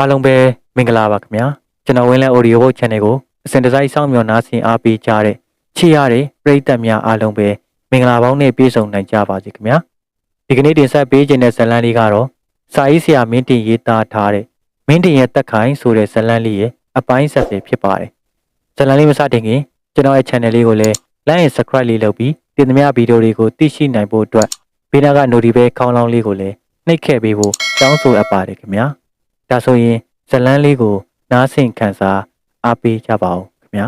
အားလုံးပဲမင်္ဂလာပါခင်ဗျာကျွန်တော်ဝင်းလဲ audio book channel ကိုအစဉ်တစိုက်စောင့်မျှော်နားဆင်အားပေးကြတဲ့ချစ်ရတဲ့ပရိသတ်များအားလုံးပဲမင်္ဂလာပေါင်းနဲ့ပြည့်စုံနိုင်ကြပါစေခင်ဗျာဒီကနေ့တင်ဆက်ပေးခြင်းတဲ့ဇာတ်လမ်းလေးကတော့စာရေးဆရာမင်းတင်ရေးသားထားတဲ့မင်းတင်ရဲ့တက်ခိုင်ဆိုတဲ့ဇာတ်လမ်းလေးရဲ့အပိုင်းဆက်ပဲဖြစ်ပါတယ်ဇာတ်လမ်းလေးမစတင်ခင်ကျွန်တော်ရဲ့ channel လေးကိုလည်း like and subscribe လေးလုပ်ပြီးတင်သမျှဗီဒီယိုတွေကိုသိရှိနိုင်ဖို့အတွက်ဘေးနားက notification ခေါင်းလောင်းလေးကိုလည်းနှိပ်ခဲ့ပေးဖို့တောင်းဆိုအပ်ပါတယ်ခင်ဗျာ ဒါဆိုရင်ဇာတ်လမ်းလေးကို နားဆင်ခံစားအားပေးကြပါဦးခင်ဗျာ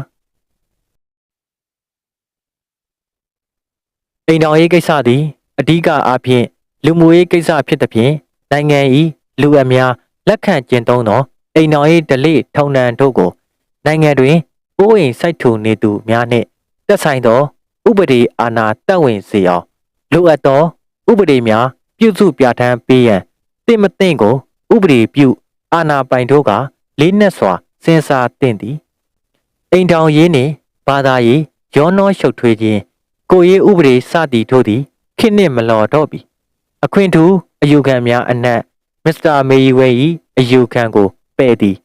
အိမ်တော်ရေးကိစ္စသည်အဓိကအားဖြင့်လူမှုရေးကိစ္စဖြစ်သဖြင့်နိုင်ငံ၏လူအများလက်ခံကျင့်သုံးသောအိမ်တော်ရေးဓလေ့ထုံနှံတို့ကို နိုင်ငံတွင်အိုးအိမ်စိုက်ထူနေသူများနှင့်သက်ဆိုင်သော ဥပဒေအာဏာတက်ဝင်စေအောင်လိုအပ်သော ဥပဒေများ ပြုစုပြဋ္ဌာန်းပေးရန်တင့်မတင့်ကို ဥပဒေပြု အာဏာပိုင်တို့ကလေးနက်စွာစဉ်းစားသင့်သည်အိမ်ထောင်ရေးနှင့်ဘာသာရေးရောနှောရှုပ်ထွေးခြင်းကိုယ်ရေးဥပဒေစသည်တို့သည်ခေတ်နှင့်မလော်တော့ပြီအခွင့်ထူးအယူခံများအနက်မစ္စတာမေယီဝဲ၏အယူခံကိုပယ်သည်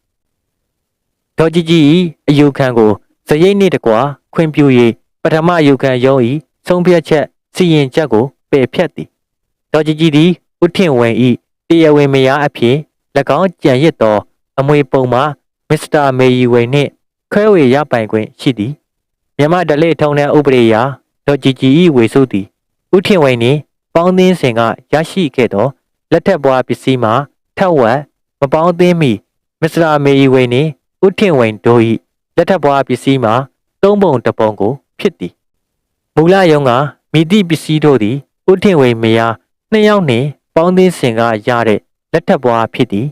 ဒေါ်ကြီးကြီး၏အယူခံကိုဇရိတ်နှင့်တကွာခွင့်ပြု၍ပထမအယူခံရုံး၏ဆုံးဖြတ်ချက်စီရင်ချက်ကိုပယ်ဖြတ်သည်ဒေါ်ကြီးကြီးသည်ဥထင်ဝင်၏တရားဝင်မယားအဖြစ်၎ င်းကြံရစ်သောအမွေပုံမှာမစ္စတာမေယီဝိန်နှင့်ခွဲဝေရပိုင်ခွင့်ရှိသည်မြန်မာဒလေထုံတဲ့ဥပဒေအရဒေါ်ဂျီဂျီ၏ဝေစုသည်ဥထင်ဝိန်နှင့်ပေါင်းသင်းစဉ်ကရရှိခဲ့သောလက်ထက်ပွားပစ္စည်းမှာထက်ဝက်မပေါင်းသင်းမီမစ္စတာမေယီဝိန်နှင့်ဥထင်ဝိန်တို့၏လက်ထက်ပွားပစ္စည်းမှာသုံးပုံတစ်ပုံကို ဖြစ်သည်မူလယုံကမိသည့်ပစ္စည်းတို့သည်ဥထင်ဝိန်မယားနှစ်ယောက်နှင့်ပေါင်းသင်းစဉ်ကရတဲ့ လက်ထက်ပွားဖြစ်သည်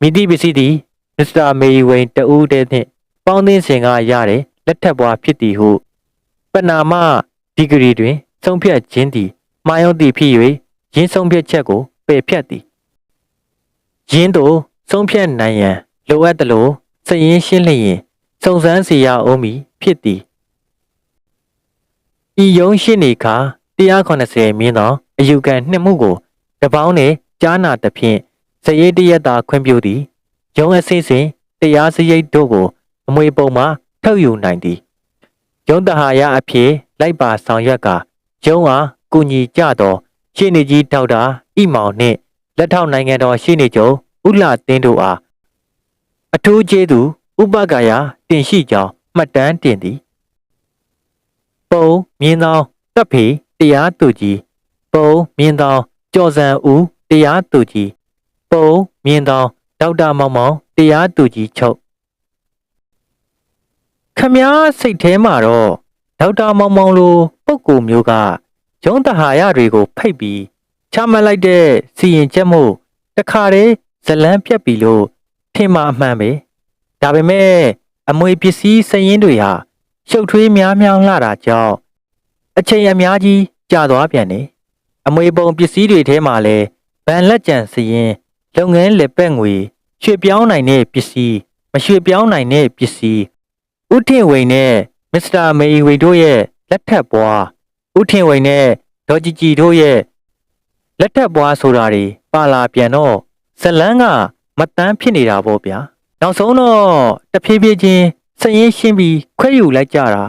မိသည့်ပစ္စည်းသည်မစ္စတာမေယီဝိန်တဦးတည်းနှင့်ပေါင်းသင်းစဉ်ကရတဲ့လက်ထက်ပွားဖြစ်သည်ဟုပနာမဒီဂရီတွင်ဆုံးဖြတ်ခြင်းသည်မှားယွင်းသည်ဖြစ်၍ရင်းဆုံးဖြတ်ချက်ကိုပယ်ဖြတ်သည်ရင်းတို့ဆုံးဖြတ်နိုင်ရန်လိုအပ်သလိုစည်ရင်းရှင်းလျင်စုံစမ်းစီရအောင်မည်ဖြစ်သည်ဤယုံရှင်းနေခါ180မြင်းသောအယူခံနှစ်မှုကိုတပေါင်းနှင့် ကြားနာသဖြင့်စရေးတရက်သာခွင့်ပြုသည်ယုံအစစ်စဉ်တရားစရိတ်တို့ကို အမွေပုံမှာထုတ်ယူနိုင်သည်ယုံတဟာရအဖြစ်လိုက်ပါဆောင်ရွက်ကယုံအားကုညီကြသောရှေ့နေကြီးဒေါက်တာဣမောင်နှင့်လက်ထောက်နိုင်ငံတော်ရှေ့နေချုပ်ဦးလှသင်းတို့အားအထူးကျေးဇူးဥပက္ခယာတင်ရှိကြောင်းမှတ်တမ်းတင်သည်ပုံမြင်းသောတပ်ဖေတရားသူကြီးပုံမြင်းသောကျော်စံဦး တရားသူကြီးပုံမြင်းသောဒေါက်တာမောင်မောင်တရားသူကြီးချုပ်ခမားစိတ်ထဲမှာတော့ဒေါက်တာမောင်မောင်လိုပုံကိုမျိုးကရုံးတဟာရတွေကိုဖိတ်ပြီးချမှတ်လိုက်တဲ့စီရင်ချက်မှုတခါတည်းဇလန်းပြက်ပြီလို့ထင်မှအမှန်ပဲဒါပေမဲ့အမွေပစ္စည်းစရင်တွေဟာရှုပ်ထွေးများများလှတာကြောင့်အချိန်အများကြီးကြာသွားပြန်တယ်အမွေပုံပစ္စည်းတွေထဲမှာလည်း ဗန်လက်ကြံစရင်လုပ်ငန်းလက်ပက်ငွေရွှေပြောင်းနိုင်တဲ့ပစ္စည်းမရွှေပြောင်းနိုင်တဲ့ပစ္စည်းဥထင်ဝိန်နဲ့မစ္စတာမေဝိတို့ရဲ့လက်ထပ်ပွားဥထင်ဝိန်နဲ့ဒေါ်ကြည်ကြည်တို့ရဲ့လက်ထပ်ပွားဆိုတာတွေပါလာပြန်တော့ဇလန်းကမတန်းဖြစ်နေတာပေါ့ဗျာနောက်ဆုံးတော့တဖြည်းဖြည်းချင်းစရင်ရှင်းပြီးခွဲယူလိုက်ကြတာ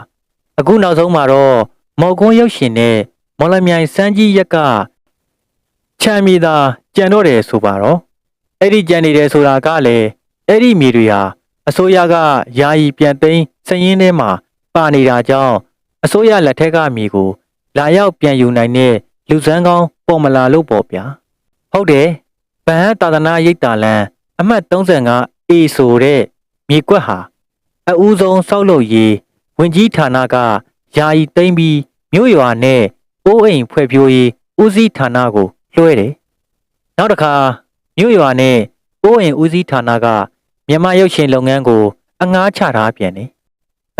အခုနောက်ဆုံးမှာတော့မော်ကွန်းရုပ်ရှင်နဲ့မော်လမြိုင်စန်းကြီးရက်က ချမ်းမြေသာကြံတော့တယ်ဆိုပါတော့အဲ့ဒီကြံနေတယ်ဆိုတာကလည်းအဲ့ဒီမြေတွေဟာအစိုးရကယာယီပြန်သိမ်းစရင်ထဲမှာပါနေတာကြောင့်အစိုးရလက်ထက်ကမြေကိုလာရောက်ပြန်ယူနိုင်တဲ့လူစမ်းကောင်းပေါ်မလာလို့ပေါ့ဗျာဟုတ်တယ်ဗဟန်းသာသနာရိပ်တာလန်အမှတ် 35 A ဆိုတဲ့မြေကွက်ဟာအဦးဆုံးစောက်လုပ်ရေးဝင်ကြီးဌာနကယာယီသိမ်းပြီးမြို့ရွာနဲ့အိုးအိမ်ဖွဲ့ပြိုးရေးဦးစီးဌာနကို လွှဲတယ်နောက်တစ်ခါမြို့ရွာနဲ့အိုးအိမ်ဦးစီးဌာနကမြန်မာရုပ်ရှင်လုပ်ငန်းကို အငှားချထားပြန်တယ်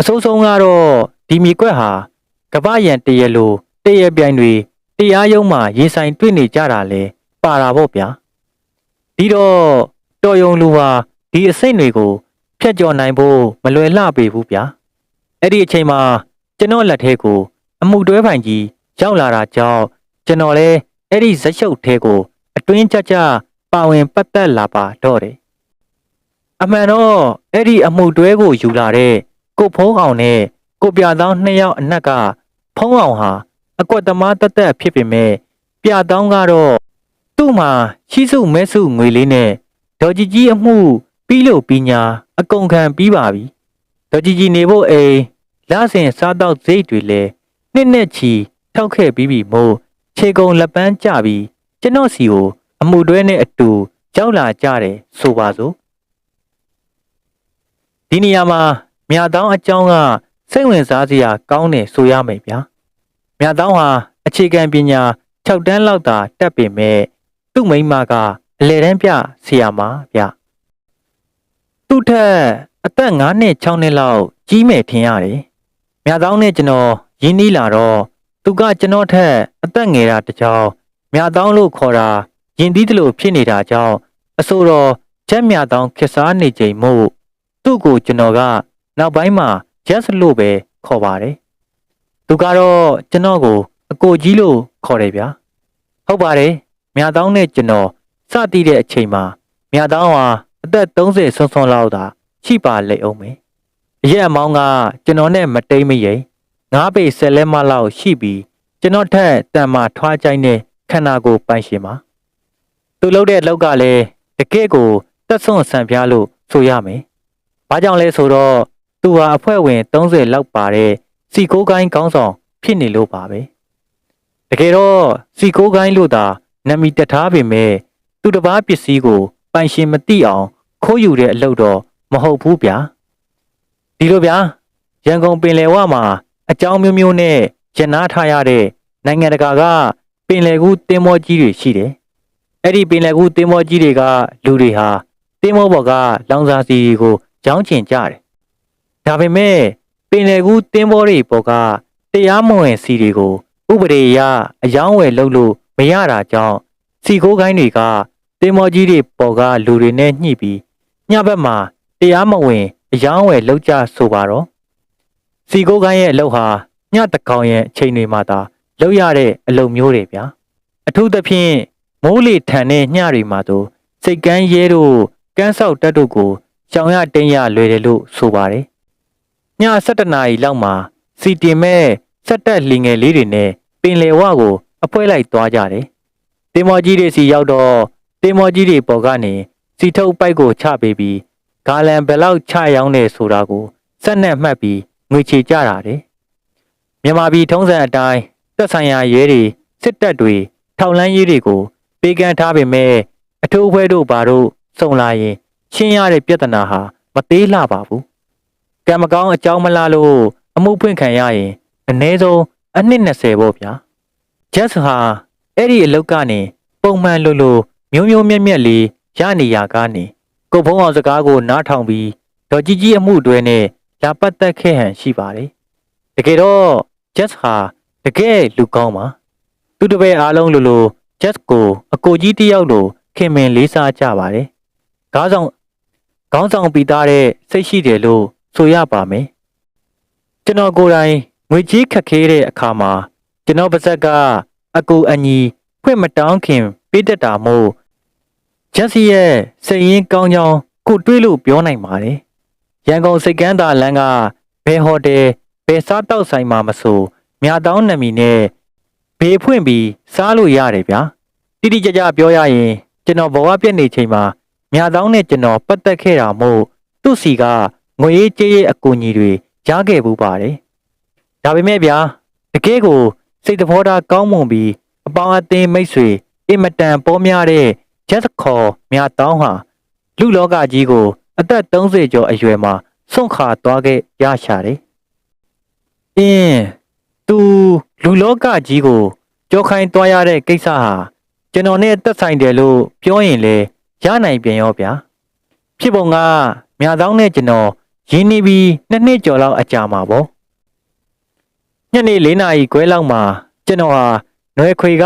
အစိုးဆုံးကတော့ဒီမြေကွက်ဟာကပ္ပယံတရလိုတရပြိုင်တွေတရားရုံးမှာရေဆိုင်တွေ့နေကြတာလဲပါတာပေါ့ဗျာဒီတော့တော်ယုံလူဟာဒီအစိမ့်တွေကိုဖျက်ကျော်နိုင်ဖို့မလွယ်လှပေဘူးဗျာအဲ့ဒီအချိန်မှာကျွန်တော်လက်ထဲကို အမှုတွဲပိုင်ကြီးရောက်လာတာကြောင့်ကျွန်တော်လဲ အဲ့ဒီဇက်ရှုပ်ထဲကို အတွင်းကြကြပါဝင်ပတ်သက်လာပါတော့တယ်အမှန်တော့အဲ့ဒီအမှုတွဲကိုယူလာတဲ့ကိုဖုံးအောင်နဲ့ကိုပြတောင်းနှစ်ယောက်အနက်ကဖုံးအောင်ဟာအကွက်သမားတက်တက်ဖြစ်ပေမဲ့ပြတောင်းကတော့သူ့မှာရှိစုမဲစုငွေလေးနဲ့ဒေါ်ကြီးကြီးအမှုပြီးလို့ပြီးညာအကုန်ခံပြီးပါပြီဒေါ်ကြီးကြီးနေဖို့အိမ်လဆင်စားတော့စိတ်တွေလဲနှစ်နဲ့ချီထောက်ခဲ့ပြီးပြီမို့ ခြေကုံလက်ပန်းကြပြီးကျွန်တော်စီကိုအမှုတွဲနဲ့အတူကြောက်လာကြတယ်ဆိုပါစို့ဒီနေရာမှာမြတ်တောင်းအကြောင်းကစိတ်ဝင်စားစရာကောင်းတယ်ဆိုရမယ်ဗျာမြတ်တောင်းဟာအခြေခံပညာ6တန်းလောက်သာတက်ပေမဲ့သူ့မိန်းမကအလဲတန်းပြဆရာမဗျသူ့ထက်အသက်9နှစ်6နှစ်လောက်ကြီးမယ်ထင်ရတယ်မြတ်တောင်းနဲ့ကျွန်တော်ရင်းနှီးလာတော့ သူကကျွန်တော်ထက်အသက်ငယ်တာတကြောင်မြတ်တောင်းလို့ခေါ်တာရင်သီးတလို့ဖြစ်နေတာကြောင့်အဆိုတော်ချက်မြတ်တောင်းခက်စားနေချိန်မို့သူ့ကိုကျွန်တော်ကနောက်ပိုင်းမှာ just လို့ပဲခေါ်ပါတယ်။သူကတော့ကျွန်တော်ကို အကိုကြီးလို့ခေါ်တယ်ဗျာ။ဟုတ်ပါတယ်။မြတောင်းနဲ့ကျွန်တော်စတည်တဲ့အချိန်မှာမြတောင်းဟာအသက်30ဆွန်းဆွန်းလောက်သာရှိပါလိမ့်အောင်မယ်။အရက်အမောင်းကကျွန်တော်နဲ့မတိမ်မရိမ် ငါးပေဆယ်လက်မလောက်ရှိပြီးကျွန်တော်ထက်တန်မာထွားကြိုင်းတဲ့ခန္ဓာကိုယ်ပိုင်ရှင်ပါ။သူလုပ်တဲ့အလုပ်ကလည်းတကယ့်ကိုတက်ဆွန့်ဆန်ပြားလို့ဆိုရမယ်။ဘာကြောင့်လဲဆိုတော့သူဟာအဖွဲ့ဝင်30လောက်ပါတဲ့စီကိုးကိုင်းကောင်းဆောင်ဖြစ်နေလို့ပါပဲတကယ်တော့စီကိုးကိုင်းလို့သာနာမည်တက်ထားပေမဲ့သူတစ်ပားပစ္စည်းကိုပိုင်ရှင်မသိအောင်ခိုးယူတဲ့အလုပ်တော့မဟုတ်ဘူးဗျာဒီလိုဗျာရန်ကုန်ပင်လယ်ဝမှာ အကြောင်းမျိုးမျိုးနဲ့ရန်နာထားရတဲ့နိုင်ငံတကာကပင်လယ်ကူးတင်းမောကြီးတွေရှိတယ်အဲ့ဒီပင်လယ်ကူးတင်းမောကြီးတွေကလူတွေဟာတင်းမောဘော်ကလောင်စာစီကိုကြောင်းကျင်ကြတယ်။ဒါပေမဲ့ပင်လယ်ကူးတင်းဘောတွေဘော်ကတရားမဝင်စီတွေကိုဥပဒေအရအယောင်းဝယ်လုပ်လို့မရတာကြောင့်စီကိုးကိုင်းတွေကတင်းမောကြီးတွေပေါ်ကလူတွေနဲ့ညှိပြီးညဘက်မှာတရားမဝင်အယောင်းဝယ်လုပ်ကြဆိုပါတော့ စီကိုးကိုင်းရဲ့အလုပ်ဟာညတကောင်ရဲ့အချိန်တွေမှာသာလုပ်ရတဲ့အလုပ်မျိုးတွေဗျာအထူးသဖြင့်မိုးလေထန်တဲ့ညတွေမှာတော့စိတ်ကန်းရဲတို့ကန်းဆောက်တက်တို့ကိုရှောင်ရတင်းရလွယ်တယ်လို့ဆိုပါတယ်။ည7နာရီလောက်မှာစီတင်မဲ့စက်တက်လင်ငယ်လေးတွေနဲ့ပင်လယ်ဝကို အဖွဲလိုက်သွားကြတယ်။တင်မော်ကြီးတွေစီရောက်တော့တင်မော်ကြီးတွေပေါ်ကနေစီထုတ်ပိုက်ကိုချပေးပြီးဂါလန်ဘယ်လောက်ချရောင်းနေဆိုတာကိုစက်နဲ့မှတ်ပြီး ငွေချေကြတာတယ်။မြန်မာပြည်ထုံးစံအတိုင်းသက်ဆိုင်ရာရဲတွေစစ်တပ်တွေထောက်လန်းရေးတွေကိုပေးကမ်းထားပေမဲ့အထူးအဖွဲတို့ဘာတို့စုံလာရင်ရှင်းရတဲ့ပြဿနာဟာမသေးလှပါဘူးကံမကောင်းအကြောင်းမလားလို့အမှုဖွင့်ခံရရင်အနည်းဆုံးအနှစ်20ပေါ့ဗျာဂျက်ဟာအဲ့ဒီအလုပ်ကနေပုံမှန်လို့လို့မျိုးမျိုးမြက်မြက်လေးရနေရကားနေကိုဖုံးအောင်စကားကိုနားထောင်ပြီးဒေါ်ကြီးကြီးအမှုတွဲနဲ့ လာပတ်သက်ခဲ့ဟန်ရှိပါတယ်တကယ်တော့ဂျက်ဟာတကယ်လူကောင်းပါသူတပည့်အားလုံးလို့လို့ဂျက်ကိုအကိုကြီးတယောက်လိုခင်မင်လေးစားကြပါတယ်ကားဆောင်ခေါင်းဆောင်ပြီးသားတဲ့စိတ်ရှိတယ်လို့ဆိုရပါမယ်ကျွန်တော်ကိုယ်တိုင်ငွေကြီးခက်ခဲတဲ့အခါမှာကျွန်တော်ပါဇက်ကအကူအညီဖွင့်မတောင်းခင်ပေးတတ်တာမို့ဂျက်စီရဲ့စိတ်ရင်းကောင်းကြောင်းကိုတွေးလို့ပြောနိုင်ပါတယ် ရန်ကုန်စိတ်ကမ်းသာလမ်းကဘယ်ဟိုတယ်ဘယ်စားတောက်ဆိုင်မှာမဆိုမြတောင်းနမီနဲ့ဘေးဖွင့်ပြီးစားလို့ရတယ်ဗျာတိတိကျကျပြောရရင်ကျွန်တော်ဘဝပြည့်နေချိန်မှာမြတောင်းနဲ့ကျွန်တော်ပတ်သက်ခဲ့တာမို့သူ့စီကငွေရေးကြေးရေးအကူအညီတွေရခဲ့ဘူးပါတယ်။ဒါပေမဲ့ဗျာတကယ်ကိုစိတ်သဘောထားကောင်းမွန်ပြီးအပေါင်းအသင်းမိတ်ဆွေအင်မတန်ပေါ်များတဲ့ဂျက်ခေါ်မြတောင်းဟာလူလောကကြီးကို အသက်30ကျော်အရွယ်မှာစွန့်ခါသွားခဲ့ရရှာတယ်။အင်းသူလူလောကကြီးကိုကြောခိုင်းသွားရတဲ့ကိစ္စဟာကျွန်တော်နဲ့သက်ဆိုင်တယ်လို့ပြောရင်လေရနိုင်ပြန်ရောဗျာဖြစ်ပုံကမြာတောင်းနဲ့ကျွန်တော်ရင်းနှီးပြီးနှစ်နှစ်ကျော်လောက်အကြာမှာပေါ့ညနေ၄နာရီခွဲလောက်မှာကျွန်တော်ဟာနွယ်ခွေက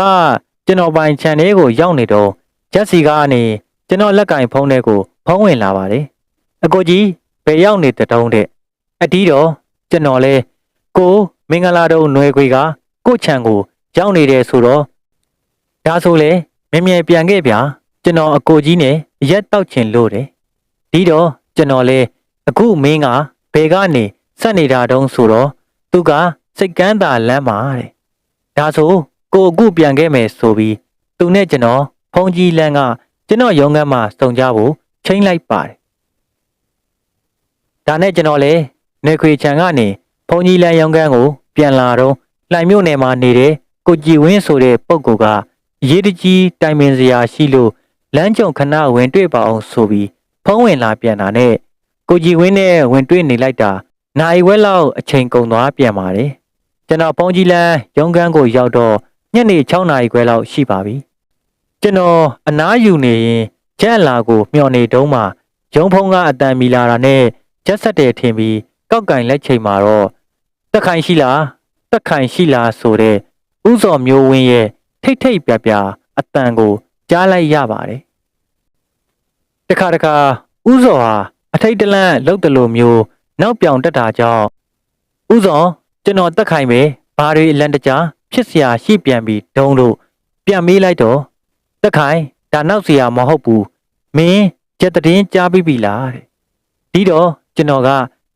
ကျွန်တော်ပိုင်ခြံထဲကိုရောက်နေတော့ဂျက်စီကနေကျွန်တော်လက်ကင်ဖုန်းထဲကိုဖုန်းဝင်လာပါတယ် အကိုကြီးဘယ်ရောက်နေတဲ့တုံးတဲ့အတီးတော့ကျွန်တော်လဲကိုမင်္ဂလာတုံးနွယ်ခွေကကို့ခြံကိုရောက်နေတယ်ဆိုတော့ဒါဆိုလေမြင်မြင်ပြန်ခဲ့ဗျာကျွန်တော်အကိုကြီးနဲ့ရက်တောက်ချင်လို့တယ်ဒီတော့ကျွန်တော်လေအခုမင်းကဘယ်ကနေဆက်နေတာတုံးဆိုတော့သူကစိတ်ကန်းသာလမ်းမှာတဲ့ဒါဆိုကိုအခုပြန်ခဲ့မယ်ဆိုပြီးသူနဲ့ကျွန်တော်ဖုန်ကြီးလန်းကကျွန်တော်ရုံးခန်းမှာစုံကြဖို့ချိန်လိုက်ပါတယ် ဒါနဲ့ကျွန်တော်လေနေခွေချန်ကနေဖုန်ကြီးလန်းရုံးခန်းကို ပြန်လာတော့လှိုင်မြို့နယ်မှာနေတဲ့ကိုကြည်ဝင်းဆိုတဲ့ပုဂ္ဂိုလ်ကရေးတကြီးတိုင်ပင်စရာရှိလို့လမ်းကြုံခဏဝင်တွေ့ပါအောင်ဆိုပြီးဖုံးဝင်လာပြန်တာနဲ့ကိုကြည်ဝင်းနဲ့ဝင်တွေ့နေလိုက်တာနိုင်ဝက်လောက်အချိန်ကုန်သွားပြန်ပါတယ်ကျွန်တော်ဖုံးကြီးလန်းရုံးခန်းကိုရောက်တော့ညနေ6နာရီခွဲလောက်ရှိပါပြီကျွန်တော်အနားယူနေရင်ချက်လာကိုမျှော်နေတုံးမှာရုံးဖုံးကအတန်မီလာတာနဲ့ ချက်ဆက်တယ်ထင်ပြီးကောက်ကင်လက်ချိန်မှာတော့တက်ခိုင်ရှိလားတက်ခိုင်ရှိလားဆိုတဲ့ဥစော်မျိုးဝင်းရဲ့ထိတ်ထိတ်ပြပြအတန်ကိုကြားလိုက်ရပါတယ်တခါတခါဥစော်ဟာအထိတ်တလန့်လှုပ်တယ်လို့မျိုးနောက်ပြောင်တက်တာကြောင့်ဥစော်ကျွန်တော်တက်ခိုင်ပဲဘာတွေအလန်တကြားဖြစ်เสียရှိပြန်ပြီးဒုံလို့ပြန်မေးလိုက်တော့တက်ခိုင်ဒါနောက်เสียမဟုတ်ဘူးမင်းကြက်တည်င်းကြားပြီးပြီလားတဲ့ဒီတော့ ကျွန်တော်က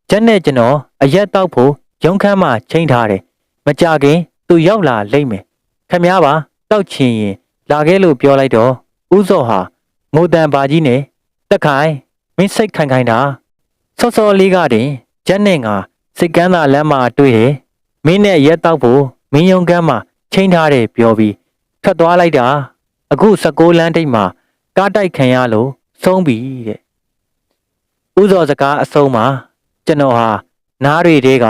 ချက်နဲ့ကျွန်တော်အရက်တောက်ဖို့ရုံခန်းမှာချိန်ထားတယ်မကြခင်သူရောက်လာလိမ့်မယ်ခမည်းပါတောက်ချင်ရင်လာခဲ့လို့ပြောလိုက်တော့ဥစောဟာငိုတန်ပါကြီးနဲ့တက်ခိုင်မင်းစိတ်ခိုင်ခိုင်တာစောစောလေးကတင်ချက်နဲ့ငါစိတ်ကန်းသာလမ်းမှာတွေ့တယ်မင်းနဲ့ရက်တောက်ဖို့မင်းယုံကန်းမှာချိန်ထားတယ်ပြောပြီးထွက်သွားလိုက်တာအခု16လမ်းတိတ်မှာကားတိုက်ခံရလို့ဆုံးပြီတဲ့ ဥစောစကားအဆုံးမှာကျွန်တော်ဟာနားတွေတဲက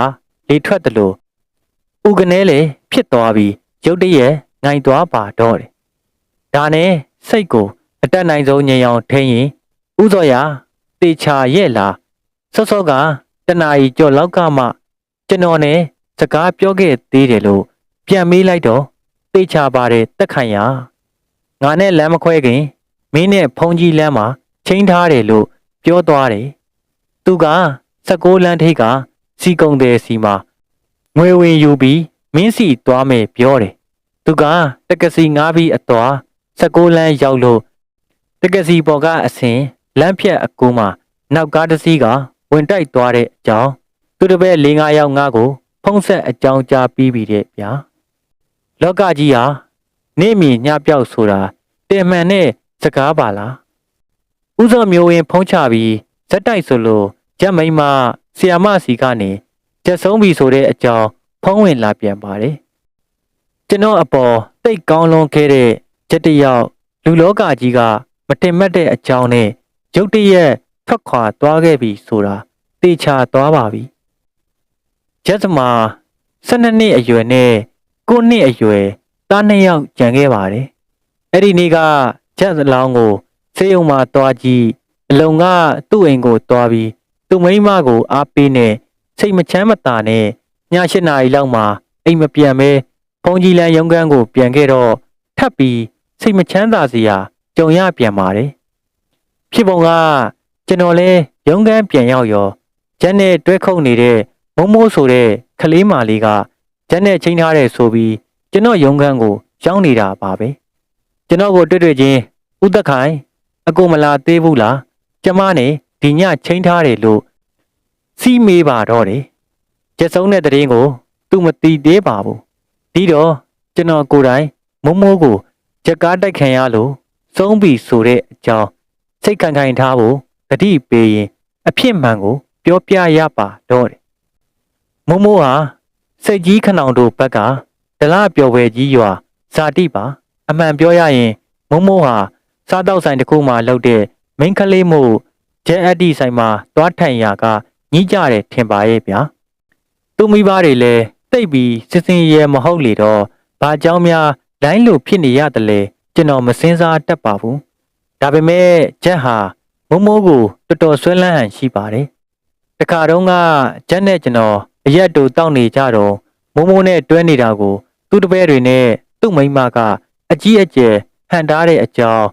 လေထွက်တယ်လို့ဥကနေလေဖြစ်သွားပြီးရုတ်တရက်နိုင်သွားပါတော့တယ်ဒါနဲ့စိတ်ကိုအတက်နိုင်ဆုံးငြိမ်အောင်ထိန်းရင်ဥစောရတေချာရဲ့လားစောစောကတနာရီကြော်လောက်ကမှကျွန်တော်နဲ့စကားပြောခဲ့သေးတယ်လို့ပြန်မေးလိုက်တော့တေချာပါတယ်တက်ခိုင်ရငါနဲ့လမ်းမခွဲခင်မင်းနဲ့ဖုန်ကြီးလမ်းမှာချိန်ထားတယ်လို့ပြောသွားတယ် သူက16လမ်းထိပ်ကစီကုံတယ်စီမှာငွေဝင်ယူပြီးမင်းစီသွားမယ်ပြောတယ်သူကတက္ကစီငားပြီးအသွား16လမ်းရောက်လို့တက္ကစီပေါ်ကအဆင်လမ်းဖြတ်အကူမှာနောက်ကားတစ်စီးကဝင်တိုက်သွားတဲ့အကြောင်းသူတပည့်၄၅ယောက်ငါးကို ဖုံးဆက်အကြောင်းကြားပြီးပြီတဲ့ဗျာလောကကြီးဟာနေမီညပြောက်ဆိုတာတင်မှန်တဲ့စကားပါလားဥစောမျိုးဝင်ဖုံးချပြီးဇက်တိုက်ဆိုလို့ ဂျက်မိန်မဆီယာမစီကနေချက်ဆုံးပြီဆိုတဲ့အကြောင်းဖုံးဝင်လာပြန်ပါတယ်ကျွန်တော်အပေါ်တိတ်ကောင်းလွန်ခဲ့တဲ့ချက်တယောက်လူလောကကြီးကမတင်မတ်တဲ့အကြောင်းနဲ့ရုတ်တရက်ထွက်ခွာသွားခဲ့ပြီဆိုတာတေချာသွားပါပြီဂျက်သမာ12နှစ်အရွယ်နဲ့9နှစ်အရွယ်သားနှစ်ယောက်ကြံခဲ့ပါတယ်အဲ့ဒီနေ့ကဂျက်အလောင်းကိုဆေးရုံမှာတွားကြည့်အလုံကသူ့အိမ်ကိုတွားပြီး သူ့မိန်းမကိုအားပေးနဲ့စိတ်မချမ်းမသာနဲ့ည၈နာရီလောက်မှာအိမ်မပြန်ပဲဖုန်ကြီးလန်းရုံးခန်းကို ပြန်ခဲ့တော့ထပ်ပြီးစိတ်မချမ်းသာစရာကြုံရပြန်ပါတယ်ဖြစ်ပုံကကျွန်တော်လဲရုံးခန်းပြန်ရောက်ရောဂျန်နဲ့တွဲခုတ်နေတဲ့မုံမိုးဆိုတဲ့ကလေးမလေးကဂျန်နဲ့ချိန်ထားတဲ့ဆိုပြီးကျွန်တော်ရုံးခန်းကိုရောက်နေတာပါပဲကျွန်တော်ကိုတွေ့တွေ့ချင်းဥသက်ခိုင်အကိုမလာသေးဘူးလားကျမနဲ့ ဒီညချိန်ထားတယ်လို့စီးမေးပါတော့တယ်ကျက်ဆုံးတဲ့တရင်ကို သူမတီးသေးပါဘူးဒီတော့ကျွန်တော်ကိုယ်တိုင်မုံမိုးကိုချက်ကားတိုက်ခံရလို့သုံးပြီဆိုတဲ့အကြောင်းစိတ်ခံခိုင်ထားဖို့တတိပေးရင် အဖြစ်မှန်ကို ပြောပြရပါတော့တယ်မုံမိုးဟာစိတ်ကြီးခဏောင်တို့ဘက်ကဒလပျော်ဝဲကြီးရွာဇာတိပါ အမှန်ပြောရရင်မုံမိုးဟာစားတော့ဆိုင်တစ်ခုမှလောက်တဲ့မိန်းကလေးမို့ ဂျဲအက်ဒီဆိုင်မှာသွားထိုင်ရာကညီးကြတယ်ထင်ပါရဲ့ဗျာသူ့မိဘတွေလည်းတိတ်ပြီးစစ်စင်ရဲမဟုတ်လေတော့ဘာကြောင့်များလိုင်းလိုဖြစ်နေရတယ်လေကျွန်တော်မစင်းစားတတ်ပါဘူးဒါပေမဲ့ချက်ဟာမုံမိုးကိုတော်တော်ဆွဲလန်းဟန်ရှိပါတယ်တခါတုန်းကချက်နဲ့ကျွန်တော်အရက်တူတောက်နေကြတော့မုံမိုးနဲ့တွဲနေတာကိုသူ့တပည့်တွေနဲ့သူ့မိန်းမကအကြီးအကျယ်ဟန်တားတဲ့အကြောင်း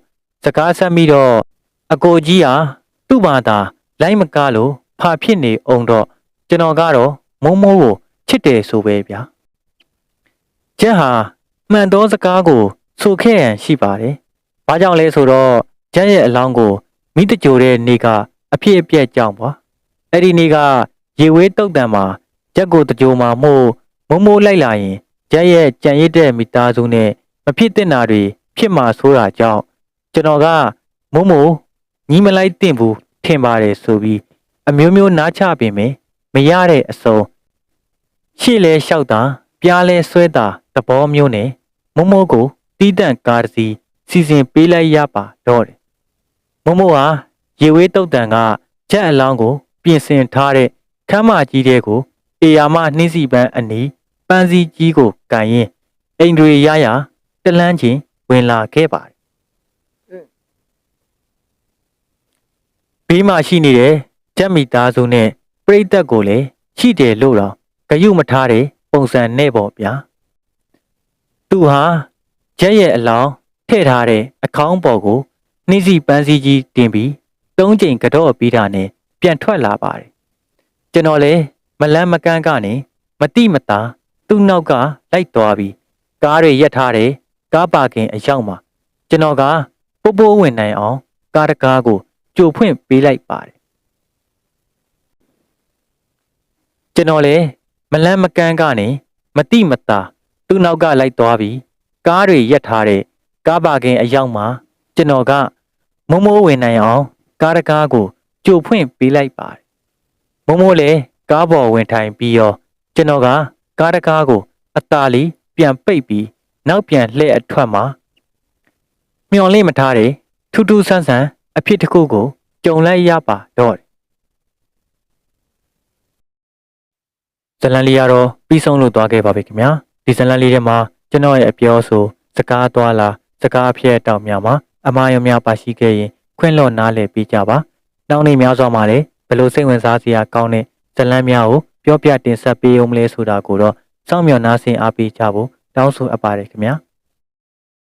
စကားဆက်ပြီးတော့အကိုကြီးဟာ သူ့ဘာသာလိုင်းမကားလို့ဖာဖြစ်နေအောင်တော့ကျွန်တော်ကတော့မုံမိုးကိုချစ်တယ်ဆိုပဲဗျာကျက်ဟာမှန်သောစကားကိုဆိုခဲ့ရန်ရှိပါတယ်။ဘာကြောင့်လဲဆိုတော့ကျက်ရဲ့အလောင်းကိုမိတကြိုတဲ့နေ့ကအဖြစ်အပျက်ကြောင့်ပါအဲ့ဒီနေ့ကရေဝေးတုတ်တံမှာရက်ကိုတကြိုမှာမို့မိုးမိုးလိုက်လာရင်ရက်ရဲ့ကြံရစ်တဲ့မိသားစုနဲ့မဖြစ်တဲ့နာတွေဖြစ်မှာဆိုတာကြောင့်ကျွန်တော်ကမိုးမိုးညီမလိုက်တင်ဘူး ထင်ပါတယ်ဆိုပြီးအမျိုးမျိုးနားချပင်မယ်မရတဲ့အစုံရှေ့လဲလျှောက်တာပြားလဲဆွဲတာသဘောမျိုးနဲ့မိုးမိုးကိုတီးတန့်ကားတစ်စီးစီစဉ်ပေးလိုက်ရပါတော့တယ်မိုးမိုးဟာရေဝေးတုတ်တန်ကချက်အလောင်းကို ပြင်ဆင်ထားတဲ့ခမ်းမကြီးတဲ့ကိုအေယာမနှင်းစီပန်းအနီးပန်းစည်းကြီးကိုကန်ရင်အိမ်တွေရရတလန်းချင်းဝင်လာခဲ့ပါတယ် ဘေးမှာရှိနေတဲ့ချက်မိသားစုနဲ့ပြိတက်ကိုလည်းရှိတယ်လို့တော့ဂယုမထားတဲ့ပုံစံနဲ့ပေါ့ဗျာသူဟာချက်ရဲ့အလောင်းထည့်ထားတဲ့အခေါင်းပေါ်ကိုနှင်းစီပန်းစည်းကြီးတင်ပြီးသုံးချိန်ကတော့ပြီးတာနဲ့ပြန်ထွက်လာပါတယ်ကျွန်တော်လည်းမလန်းမကန်းကနေမတိမတာသူ့နောက်ကလိုက်သွားပြီးကားတွေရက်ထားတယ်ကားပါကင်အရောက်မှာကျွန်တော်ကပိုးပိုးဝင်နိုင်အောင်ကားတကားကို ကြိုဖွင့်ပေးလိုက်ပါတယ်ကျွန်တော်လည်းမလန်းမကန်းကနေမတိမတာသူ့နောက်ကလိုက်သွားပြီးကားတွေရက်ထားတဲ့ကားပါကင်အရောက်မှာကျွန်တော်ကမိုးမိုးဝင်နိုင်အောင်ကားတကားကိုကြိုဖွင့်ပေးလိုက်ပါတယ်မိုးမိုးလည်းကားပေါ်ဝင်ထိုင်ပြီးရောကျွန်တော်ကကားတကားကိုအသာလေးပြန်ပိတ်ပြီးနောက်ပြန်လှည့်အထွက်မှာမျော်လင့်မထားတဲ့ထူးထူးဆန်းဆန်း အဖြစ်တစ်ခုကိုကြုံလိုက်ရပါတော့တယ်ဇလန်လေးကတော့ပြီးဆုံးလို့သွားခဲ့ပါပြီခင်ဗျာဒီဇလန်လေးထဲမှာကျွန်တော်ရဲ့အပြောဆိုစကားသွားလာစကားအဖြစ်တောင်များမှာအမားရများပါရှိခဲ့ရင်ခွင့်လွှတ်နားလည်ပေးကြပါနောက်နေ့များစွာမှာလည်းဘယ်လိုစိတ်ဝင်စားစရာကောင်းတဲ့ဇလန်များကိုပြောပြတင်ဆက်ပေးအောင်မလဲဆိုတာကိုတော့စောင့်မျှော်နားဆင်အားပေးကြဖို့တောင်းဆိုအပ်ပါတယ်ခင်ဗျာ